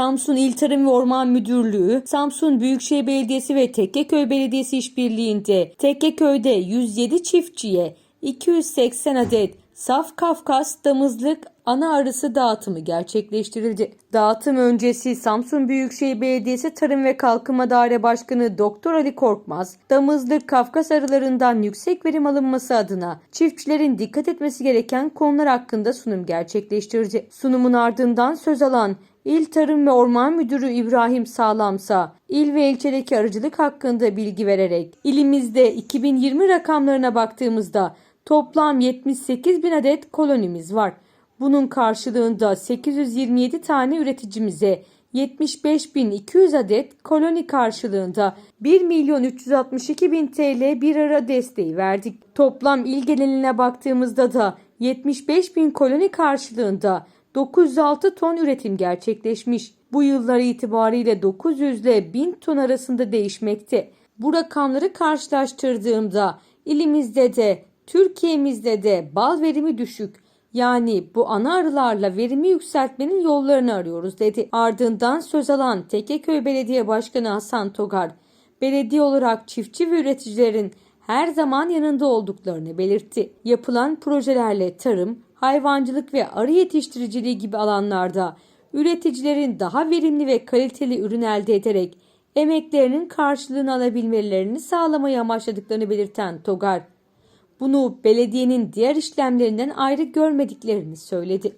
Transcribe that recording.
Samsun İl Tarım ve Orman Müdürlüğü, Samsun Büyükşehir Belediyesi ve Tekkeköy Belediyesi işbirliğinde Tekkeköy'de 107 çiftçiye 280 adet saf Kafkas damızlık ana arısı dağıtımı gerçekleştirildi. Dağıtım öncesi Samsun Büyükşehir Belediyesi Tarım ve Kalkınma Daire Başkanı Doktor Ali Korkmaz, damızlık Kafkas arılarından yüksek verim alınması adına çiftçilerin dikkat etmesi gereken konular hakkında sunum gerçekleştirdi. Sunumun ardından söz alan İl Tarım ve Orman Müdürü İbrahim Sağlamsa, il ve ilçedeki arıcılık hakkında bilgi vererek, ilimizde 2020 rakamlarına baktığımızda toplam 78 bin adet kolonimiz var. Bunun karşılığında 827 tane üreticimize 75.200 adet koloni karşılığında 1 milyon 362 bin TL bir ara desteği verdik. Toplam il geneline baktığımızda da 75 bin koloni karşılığında 906 ton üretim gerçekleşmiş. Bu yıllar itibariyle 900 ile 1000 ton arasında değişmekte. Bu rakamları karşılaştırdığımda ilimizde de Türkiye'mizde de bal verimi düşük. Yani bu ana arılarla verimi yükseltmenin yollarını arıyoruz dedi. Ardından söz alan Tekeköy Belediye Başkanı Hasan Togar, belediye olarak çiftçi ve üreticilerin her zaman yanında olduklarını belirtti. Yapılan projelerle tarım, hayvancılık ve arı yetiştiriciliği gibi alanlarda üreticilerin daha verimli ve kaliteli ürün elde ederek emeklerinin karşılığını alabilmelerini sağlamayı amaçladıklarını belirten Togar, bunu belediyenin diğer işlemlerinden ayrı görmediklerini söyledi.